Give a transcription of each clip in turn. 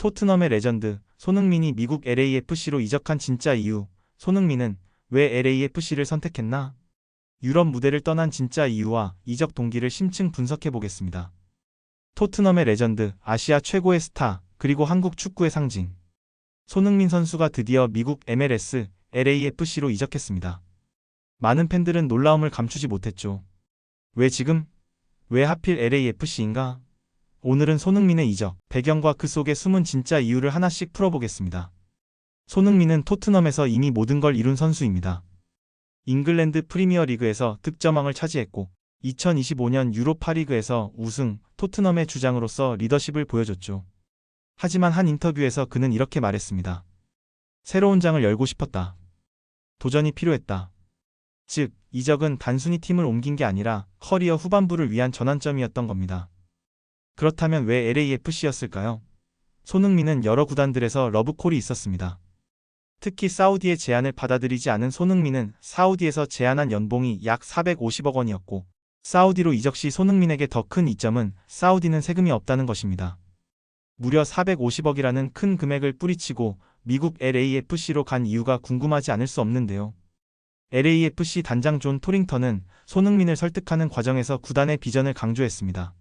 토트넘의 레전드 손흥민이 미국 LAFC로 이적한 진짜 이유 손흥민은 왜 LAFC를 선택했나? 유럽 무대를 떠난 진짜 이유와 이적 동기를 심층 분석해 보겠습니다. 토트넘의 레전드, 아시아 최고의 스타, 그리고 한국 축구의 상징. 손흥민 선수가 드디어 미국 MLS, LAFC로 이적했습니다. 많은 팬들은 놀라움을 감추지 못했죠. 왜 지금? 왜 하필 LAFC인가? 오늘은 손흥민의 이적, 배경과 그 속의 숨은 진짜 이유를 하나씩 풀어보겠습니다. 손흥민은 토트넘에서 이미 모든 걸 이룬 선수입니다. 잉글랜드 프리미어 리그에서 득점왕을 차지했고 2025년 유로파 리그에서 우승, 토트넘의 주장으로서 리더십을 보여줬죠. 하지만 한 인터뷰에서 그는 이렇게 말했습니다. 새로운 장을 열고 싶었다. 도전이 필요했다. 즉, 이적은 단순히 팀을 옮긴 게 아니라 커리어 후반부를 위한 전환점이었던 겁니다. 그렇다면 왜 LAFC였을까요? 손흥민은 여러 구단들에서 러브콜이 있었습니다. 특히 사우디의 제안을 받아들이지 않은 손흥민은 사우디에서 제안한 연봉이 약 450억 원이었고 사우디로 이적 시 손흥민에게 더 큰 이점은 사우디는 세금이 없다는 것입니다. 무려 450억이라는 큰 금액을 뿌리치고 미국 LAFC로 간 이유가 궁금하지 않을 수 없는데요. LAFC 단장 존 토링턴은 손흥민을 설득하는 과정에서 구단의 비전을 강조했습니다.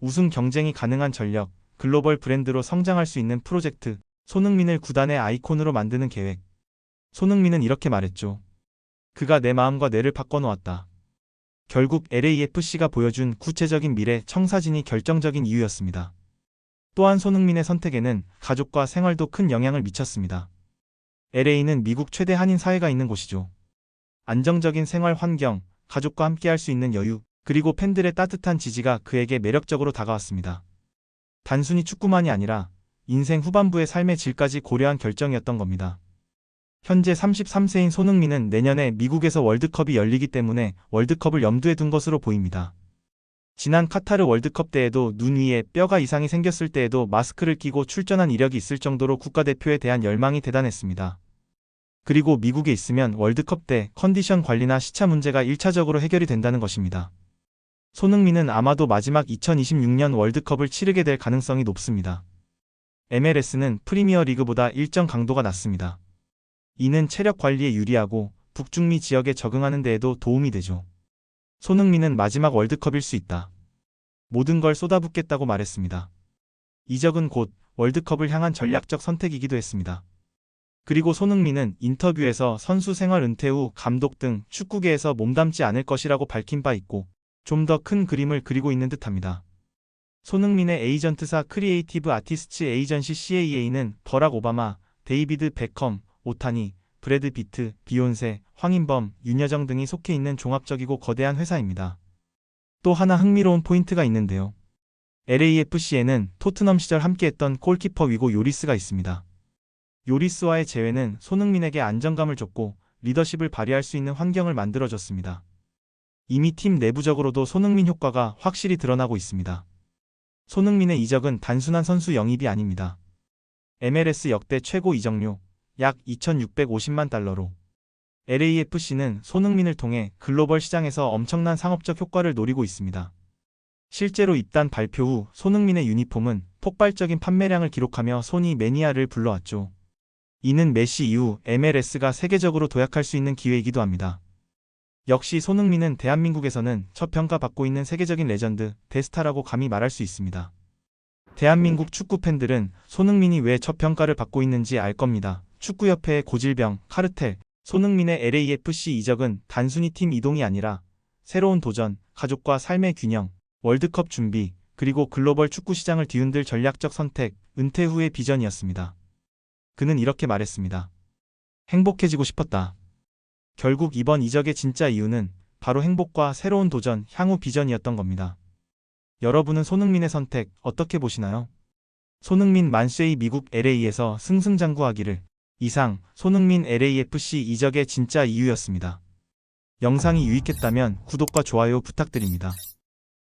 우승 경쟁이 가능한 전력, 글로벌 브랜드로 성장할 수 있는 프로젝트, 손흥민을 구단의 아이콘으로 만드는 계획. 손흥민은 이렇게 말했죠. 그가 내 마음과 뇌를 바꿔놓았다. 결국 LAFC가 보여준 구체적인 미래 청사진이 결정적인 이유였습니다. 또한 손흥민의 선택에는 가족과 생활도 큰 영향을 미쳤습니다. LA는 미국 최대 한인 사회가 있는 곳이죠. 안정적인 생활 환경, 가족과 함께 할 수 있는 여유, 그리고 팬들의 따뜻한 지지가 그에게 매력적으로 다가왔습니다. 단순히 축구만이 아니라 인생 후반부의 삶의 질까지 고려한 결정이었던 겁니다. 현재 33세인 손흥민은 내년에 미국에서 월드컵이 열리기 때문에 월드컵을 염두에 둔 것으로 보입니다. 지난 카타르 월드컵 때에도 눈 위에 뼈가 이상이 생겼을 때에도 마스크를 끼고 출전한 이력이 있을 정도로 국가대표에 대한 열망이 대단했습니다. 그리고 미국에 있으면 월드컵 때 컨디션 관리나 시차 문제가 1차적으로 해결이 된다는 것입니다. 손흥민은 아마도 마지막 2026년 월드컵을 치르게 될 가능성이 높습니다. MLS는 프리미어 리그보다 일정 강도가 낮습니다. 이는 체력 관리에 유리하고 북중미 지역에 적응하는 데에도 도움이 되죠. 손흥민은 마지막 월드컵일 수 있다. 모든 걸 쏟아붓겠다고 말했습니다. 이적은 곧 월드컵을 향한 전략적 선택이기도 했습니다. 그리고 손흥민은 인터뷰에서 선수 생활 은퇴 후 감독 등 축구계에서 몸담지 않을 것이라고 밝힌 바 있고 좀 더 큰 그림을 그리고 있는 듯합니다. 손흥민의 에이전트사 크리에이티브 아티스트 에이전시 CAA는 버락 오바마, 데이비드 베컴, 오타니, 브래드 비트, 비욘세, 황인범, 윤여정 등이 속해 있는 종합적이고 거대한 회사입니다. 또 하나 흥미로운 포인트가 있는데요. LAFC에는 토트넘 시절 함께했던 골키퍼 위고 요리스가 있습니다. 요리스와의 재회는 손흥민에게 안정감을 줬고 리더십을 발휘할 수 있는 환경을 만들어줬습니다. 이미 팀 내부적으로도 손흥민 효과가 확실히 드러나고 있습니다. 손흥민의 이적은 단순한 선수 영입이 아닙니다. MLS 역대 최고 이적료 약 2,650만 달러로 LAFC는 손흥민을 통해 글로벌 시장에서 엄청난 상업적 효과를 노리고 있습니다. 실제로 입단 발표 후 손흥민의 유니폼은 폭발적인 판매량을 기록하며 소니 매니아를 불러왔죠. 이는 메시 이후 MLS가 세계적으로 도약할 수 있는 기회이기도 합니다. 역시 손흥민은 대한민국에서는 첫 평가받고 있는 세계적인 레전드, 대스타라고 감히 말할 수 있습니다. 대한민국 축구 팬들은 손흥민이 왜 첫 평가를 받고 있는지 알 겁니다. 축구협회의 고질병, 카르텔, 손흥민의 LAFC 이적은 단순히 팀 이동이 아니라 새로운 도전, 가족과 삶의 균형, 월드컵 준비, 그리고 글로벌 축구 시장을 뒤흔들 전략적 선택, 은퇴 후의 비전이었습니다. 그는 이렇게 말했습니다. 행복해지고 싶었다. 결국 이번 이적의 진짜 이유는 바로 행복과 새로운 도전, 향후 비전이었던 겁니다. 여러분은 손흥민의 선택 어떻게 보시나요? 손흥민 만세이 미국 LA에서 승승장구하기를 이상 손흥민 LAFC 이적의 진짜 이유였습니다. 영상이 유익했다면 구독과 좋아요 부탁드립니다.